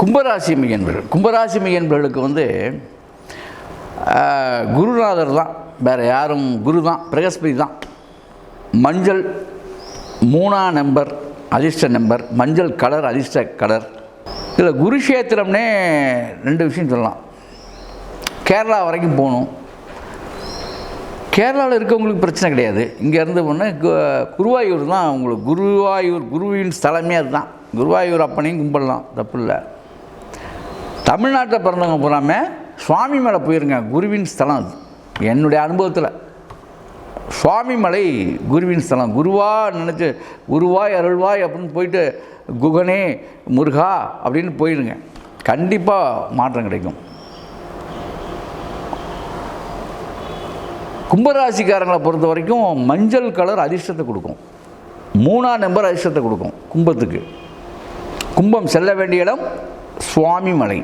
கும்பராசி மையன்பர்கள் கும்பராசி மையன்பர்களுக்கு வந்து குருநாதர் தான். வேறு யாரும் குரு தான். பிரகஸ்பதி தான். மஞ்சள் மூணா நம்பர் அதிர்ஷ்ட நம்பர். மஞ்சள் கலர் அதிர்ஷ்ட கலர். இதில் குருஷேத்திரம்னே ரெண்டு விஷயம் சொல்லலாம். கேரளா வரைக்கும் போகணும். கேரளாவில் இருக்கவங்களுக்கு பிரச்சனை கிடையாது. இங்கேருந்து போனால் குருவாயூர் தான் உங்களுக்கு குருவாயூர் குருவின் ஸ்தலமே அதுதான். குருவாயூர் அப்பனையும் கும்பிடலாம். தப்பு இல்லை. தமிழ்நாட்டில் பிறந்தவங்க பூராமே சுவாமி மலை போயிருங்க குருவின் ஸ்தலம் அது. என்னுடைய அனுபவத்தில். சுவாமி மலை குருவின் ஸ்தலம். குருவா நினச்சி குருவாய் அருள்வாய் அப்படின்னு போயிட்டு குகனே முருகா அப்படின்னு போயிடுங்க கண்டிப்பாக மாற்றம் கிடைக்கும். கும்பராசிக்காரங்களை பொறுத்த வரைக்கும் மஞ்சள் கலர் அதிர்ஷ்டத்தை கொடுக்கும். மூணாம் நம்பர் அதிர்ஷ்டத்தை கொடுக்கும் கும்பத்துக்கு. கும்பம் செல்ல வேண்டிய இடம் சுவாமி மலை.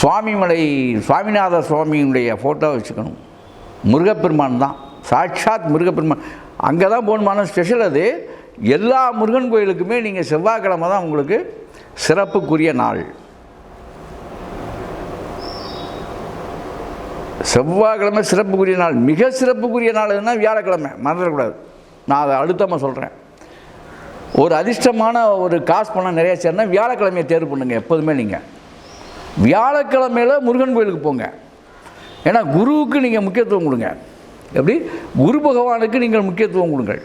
சுவாமி மலை சுவாமிநாத சுவாமியினுடைய ஃபோட்டோ வச்சுக்கணும். முருகப்பெருமான் தான். சாட்சாத் முருகப்பெருமான். அங்கே தான் போகணுமான ஸ்பெஷல் அது. எல்லா முருகன் கோயிலுக்குமே நீங்கள் செவ்வாய்க்கிழமை தான் உங்களுக்கு சிறப்புக்குரிய நாள். செவ்வாய்க்கிழமை சிறப்புக்குரிய நாள். மிக சிறப்புக்குரிய நாள்னா வியாழக்கிழமை. மறந்துடக்கூடாது. நான் அதை அழுத்தமாக சொல்கிறேன் ஒரு அதிர்ஷ்டமான ஒரு காசு பணம் நிறைய சேர்னா வியாழக்கிழமையை தேர்வு பண்ணுங்கள் எப்போதுமே நீங்கள் வியாழக்கிழமையில் முருகன் கோயிலுக்கு போங்க. ஏன்னா குருவுக்கு நீங்கள் முக்கியத்துவம் கொடுங்க. எப்படி? குரு பகவானுக்கு நீங்கள் முக்கியத்துவம் கொடுங்கள்.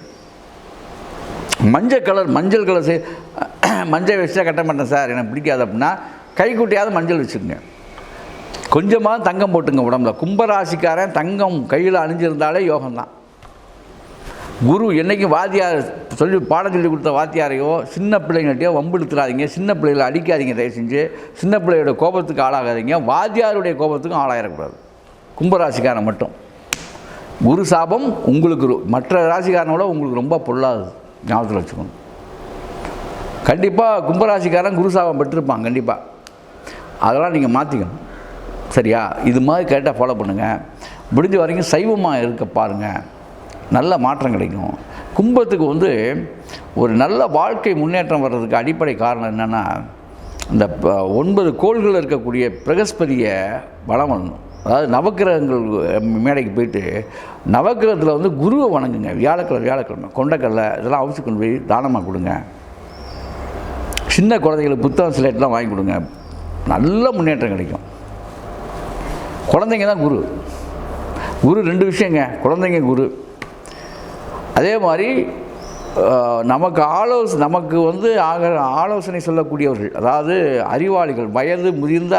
மஞ்சள் கலர் மஞ்சள் கலர் செய் மஞ்சள் வச்சா கட்ட மாட்டேன் சார். எனக்கு பிடிக்காது அப்படின்னா கைக்குட்டையாவது மஞ்சள் வச்சுக்கோங்க. கொஞ்சமாக தங்கம் போட்டுங்க உடம்புல. கும்பராசிக்காரன் தங்கம் கையில் அணிஞ்சிருந்தாலே யோகம்தான். குரு என்னைக்கும் வாத்தியார் சொல்லி பாடம் சொல்லி கொடுத்த வாத்தியாரையோ சின்ன பிள்ளைங்கள்ட்டையோ வம்பிழுத்துறாதீங்க சின்ன பிள்ளைகளை அடிக்காதீங்க தயவு செஞ்சு சின்ன பிள்ளையோட கோபத்துக்கு ஆளாகாதீங்க வாத்தியாருடைய கோபத்துக்கும் ஆளாயிடக்கூடாது கும்பராசிக்காரன் மட்டும். குரு சாபம் உங்களுக்கு மற்ற ராசிக்காரனோட உங்களுக்கு ரொம்ப பொல்லாது ஞாபகத்தில் வச்சுக்கணும் கண்டிப்பாக கும்பராசிக்காரன் குரு சாபம் பெற்றிருப்பான் கண்டிப்பாக அதெல்லாம் நீங்கள் மாற்றிக்கணும் சரியா? இது மாதிரி கரெக்டாக ஃபாலோ பண்ணுங்கள் முடிஞ்ச வரைக்கும் சைவமாக இருக்க பாருங்கள் நல்ல மாற்றம் கிடைக்கும். கும்பத்துக்கு வந்து ஒரு நல்ல வாழ்க்கை முன்னேற்றம் வர்றதுக்கு அடிப்படை காரணம் என்னென்னா இந்த ப- ஒன்பது கோள்கள் இருக்கக்கூடிய பிரகஸ்பதியை பலம் வரணும். அதாவது நவக்கிரகங்கள் மேடைக்கு போயிட்டு நவக்கிரகத்தில் வந்து குருவை வணங்குங்க. வியாழக்கிழமை வியாழக்கிழமை கொண்டக்கடலை இதெல்லாம் அவிச்சு கொண்டு போய் தானமாக கொடுங்க. சின்ன குழந்தைங்களுக்கு புத்தகம் சிலேட்லாம் வாங்கி கொடுங்க. நல்ல முன்னேற்றம் கிடைக்கும். குழந்தைங்க தான் குரு. குரு ரெண்டு விஷயங்க. குழந்தைங்க குரு. அதே மாதிரி நமக்கு ஆலோசனை நமக்கு வந்து ஆக ஆலோசனை சொல்லக்கூடியவர்கள் அதாவது அறிவாளிகள் வயது முதிர்ந்த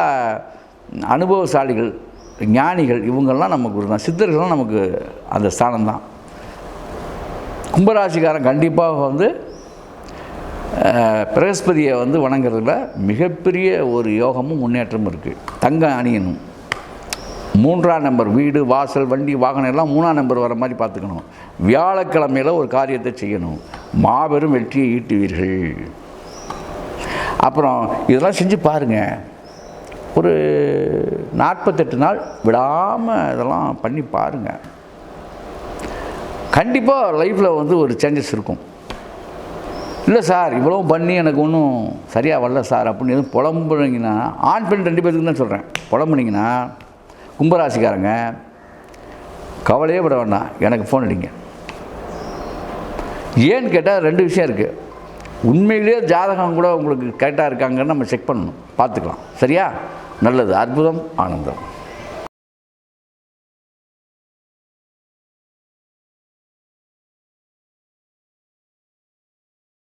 அனுபவசாலிகள் ஞானிகள் இவங்கெல்லாம் நமக்கு குரு தான் சித்தர்கள்லாம் நமக்கு அந்த ஸ்தானம் தான் கும்பராசிக்காரன் கண்டிப்பாக வந்து பிரகஸ்பதியை வந்து வணங்குறதுல மிகப்பெரிய ஒரு யோகமும் முன்னேற்றமும் இருக்குது தங்க அணியணும் மூன்றாம் நம்பர் வீடு வாசல் வண்டி வாகனம் எல்லாம் மூணாம் நம்பர் வர மாதிரி பார்த்துக்கணும். வியாழக்கிழமையில் ஒரு காரியத்தை செய்யணும். மாபெரும் வெற்றியை ஈட்டுவீர்கள். அப்புறம் இதெல்லாம் செஞ்சு பாருங்கள் ஒரு நாற்பத்தெட்டு நாள் விடாமல் இதெல்லாம் பண்ணி பாருங்கள் கண்டிப்பாக லைஃப்பில் வந்து ஒரு சேஞ்சஸ் இருக்கும். இல்லை சார் இவ்வளோ பண்ணி எனக்கு ஒன்றும் சரியாக வரல சார் அப்படின்னு எதுவும் புலம்புனீங்கன்னா ஆண் பெண் ரெண்டு பேருக்கு தான் சொல்கிறேன் புலம்புனீங்கன்னா கும்பராசிக்காரங்க கவலையே விட வேண்டாம். எனக்கு ஃபோன் அடிங்க. ஏன்னு கேட்டால் ரெண்டு விஷயம் இருக்குது உண்மையிலேயே ஜாதகம் கூட உங்களுக்கு கரெக்டாக இருக்காங்கன்னு நம்ம செக் பண்ணணும். பார்த்துக்கலாம். சரியா? நல்லது. அற்புதம் ஆனந்தம்.